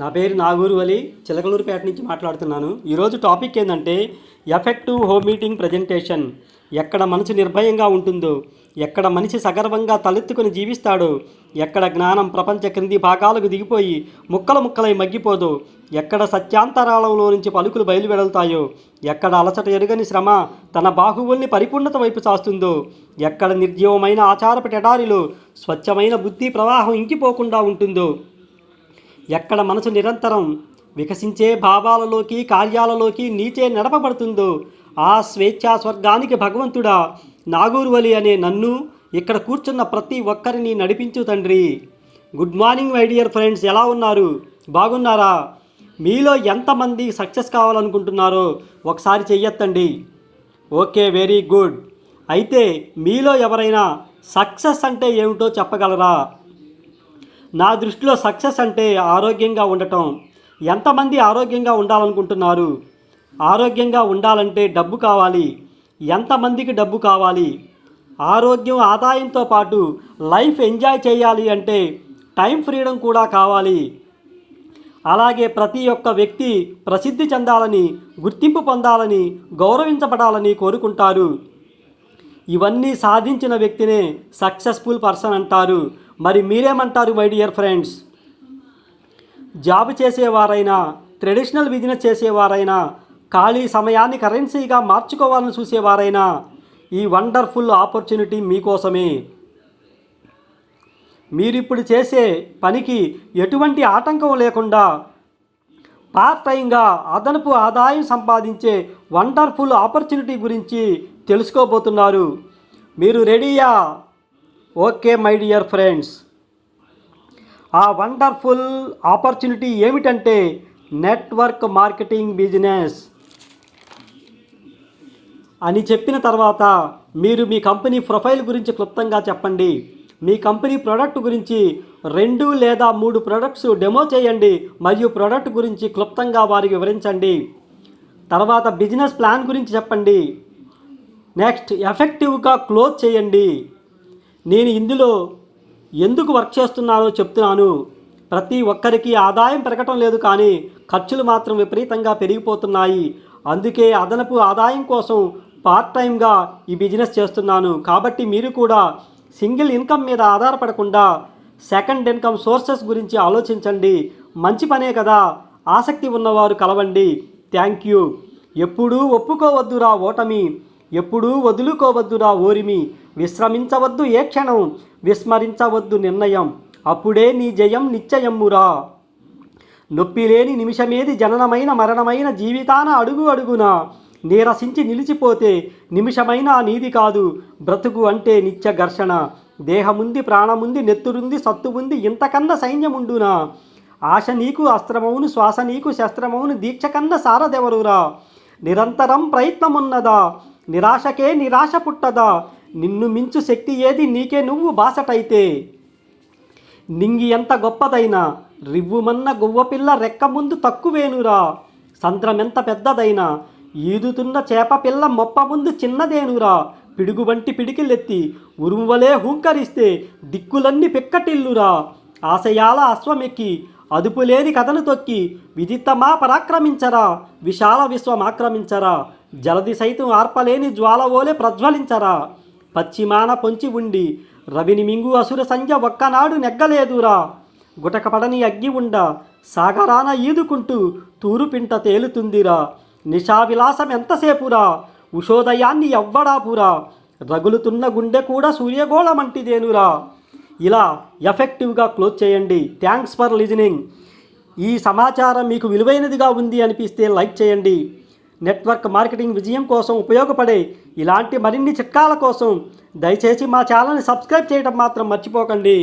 నా పేరు నాగూరు అలీ చిలకలూరుపేట నుంచి మాట్లాడుతున్నాను. ఈరోజు టాపిక్ ఏంటంటే ఎఫెక్టివ్ హోమ్ మీటింగ్ ప్రజెంటేషన్. ఎక్కడ మనసు నిర్భయంగా ఉంటుందో ఎక్కడ మనిషి సగర్వంగా తలెత్తుకుని జీవిస్తాడో ఎక్కడ జ్ఞానం ప్రపంచ క్రింది భాగాలకు దిగిపోయి ముక్కల ముక్కలై మగ్గిపోదో ఎక్కడ సత్యాంతరాళంలో నుంచి పలుకులు బయలువెడతాయో ఎక్కడ అలసట ఎరుగని శ్రమ తన బాహువుల్ని పరిపూర్ణత వైపు చాస్తుందో ఎక్కడ నిర్జీవమైన ఆచారపు టెడారిలో స్వచ్ఛమైన బుద్ధి ప్రవాహం ఇంకిపోకుండా ఉంటుందో ఎక్కడ మనసు నిరంతరం వికసించే భావాలలోకి కార్యాలలోకి నీచే నడపబడుతుందో ఆ స్వేచ్ఛా స్వర్గానికి భగవంతుడా నాగూరువలి అనే నన్ను ఇక్కడ కూర్చున్న ప్రతి ఒక్కరిని నడిపించు తండ్రి. Good morning my dear friends. ఎలా ఉన్నారు? బాగున్నారా? మీలో ఎంతమంది సక్సెస్ కావాలనుకుంటున్నారో ఒకసారి చెయ్యొత్తండి ఓకే వెరీ గుడ్. అయితే మీలో ఎవరైనా సక్సెస్ అంటే ఏమిటో చెప్పగలరా? నా దృష్టిలో సక్సెస్ అంటే ఆరోగ్యంగా ఉండటం. ఎంతమంది ఆరోగ్యంగా ఉండాలనుకుంటున్నారు? ఆరోగ్యంగా ఉండాలంటే డబ్బు కావాలి. ఎంతమందికి డబ్బు కావాలి? ఆరోగ్యం ఆదాయంతో పాటు లైఫ్ ఎంజాయ్ చేయాలి అంటే టైం ఫ్రీడమ్ కూడా కావాలి. అలాగే ప్రతి ఒక్క వ్యక్తి ప్రసిద్ధి చెందాలని గుర్తింపు పొందాలని గౌరవించబడాలని కోరుకుంటారు. ఇవన్నీ సాధించిన వ్యక్తినే సక్సెస్ఫుల్ పర్సన్ అంటారు. మరి మీరేమంటారు మై డియర్ ఫ్రెండ్స్? జాబ్ చేసేవారైనా ట్రెడిషనల్ బిజినెస్ చేసేవారైనా ఖాళీ సమయాన్ని కరెన్సీగా మార్చుకోవాలని చూసేవారైనా ఈ వండర్ఫుల్ ఆపర్చునిటీ మీకోసమే. మీరిప్పుడు చేసే పనికి ఎటువంటి ఆటంకం లేకుండా పార్ట్ టైంగా అదనపు ఆదాయం సంపాదించే వండర్ఫుల్ ఆపర్చునిటీ గురించి తెలుసుకోబోతున్నారు. మీరు రెడీయా? Okay my dear friends. ఆ వండర్ఫుల్ ఆపర్చునిటీ ఏమిటంటే నెట్వర్క్ మార్కెటింగ్ బిజినెస్. అని చెప్పిన తర్వాత మీరు మీ కంపెనీ ప్రొఫైల్ గురించి క్లుప్తంగా చెప్పండి. మీ కంపెనీ ప్రోడక్ట్ గురించి రెండు లేదా మూడు ప్రొడక్ట్స్ డెమో చేయండి మరియు ప్రోడక్ట్ గురించి క్లుప్తంగా వారికి వివరించండి. తర్వాత బిజినెస్ ప్లాన్ గురించి చెప్పండి. నెక్స్ట్ ఎఫెక్టివ్గా క్లోజ్ చేయండి. నేను ఇందులో ఎందుకు వర్క్ చేస్తున్నానో చెప్తున్నాను. ప్రతి ఒక్కరికి ఆదాయం పెరగటం లేదు కానీ ఖర్చులు మాత్రం విపరీతంగా పెరిగిపోతున్నాయి. అందుకే అదనపు ఆదాయం కోసం పార్ట్ టైంగా ఈ బిజినెస్ చేస్తున్నాను. కాబట్టి మీరు కూడా సింగిల్ ఇన్కమ్ మీద ఆధారపడకుండా సెకండ్ ఇన్కమ్ సోర్సెస్ గురించి ఆలోచించండి. మంచి పనే కదా. ఆసక్తి ఉన్నవారు కలవండి. Thank you. ఎప్పుడూ ఒప్పుకోవద్దురా ఓటమి. ఎప్పుడూ వదులుకోవద్దురా ఓరిమి. విశ్రమించవద్దు ఏ క్షణం విస్మరించవద్దు నిర్ణయం. అప్పుడే నీ జయం నిశ్చయమ్మురా నొప్పి లేని నిమిషమేది జననమైన మరణమైన జీవితాన అడుగు అడుగున. నీరసించి నిలిచిపోతే నిమిషమైన నీది కాదు. బ్రతుకు అంటే నిత్య ఘర్షణ. దేహముంది ప్రాణముంది నెత్తురుంది సత్తు ఉంది ఇంతకన్నా సైన్యముండునా? ఆశ నీకు అస్త్రమౌను శ్వాస నీకు శస్త్రమౌను దీక్ష కన్న సారదెవరురా? నిరంతరం ప్రయత్నమున్నదా? నిరాశకే నిరాశ పుట్టదా? నిన్ను మించు శక్తి ఏది నీకే నువ్వు బాసటైతే. నింగి ఎంత గొప్పదైనా రివ్వుమన్న గువ్వపిల్ల రెక్క ముందు తక్కువేనురా. సంద్రమెంత పెద్దదైనా ఈదుతున్న చేప పిల్ల మొప్ప ముందు చిన్నదేనురా. పిడుగు వంటి పిడికిలెత్తి ఉరుమువలే హూంకరిస్తే దిక్కులన్నీ పిక్కటిల్లురా. ఆశయాల అశ్వమెక్కి అదుపులేని కథను తొక్కి విదిత్తమా పరాక్రమించరా విశాల విశ్వం ఆక్రమించరా జలది సైతం ఆర్పలేని జ్వాలవోలే ప్రజ్వలించరా. పశ్చిమాన పొంచి ఉండి రవిని మింగు అసుర సంధ్య ఒక్కనాడు నెగ్గలేదురా. గుటకపడని అగ్గి ఉండ సాగరాన ఈదుకుంటూ తూరుపింట తేలుతుందిరా. నిషావిలాసం ఎంతసేపురా? ఉషోదయాన్ని ఎవ్వడాపురా? రగులుతున్న గుండె కూడా సూర్యగోళమంటిదేనురా. ఇలా ఎఫెక్టివ్గా క్లోజ్ చేయండి. Thanks for listening. ఈ సమాచారం మీకు విలువైనదిగా ఉంది అనిపిస్తే లైక్ చేయండి. నెట్వర్క్ మార్కెటింగ్ విజయం కోసం ఉపయోగపడే ఇలాంటి మరిన్ని చిట్కాల కోసం దయచేసి మా ఛానల్ని సబ్స్క్రైబ్ చేయడం మాత్రం మర్చిపోకండి.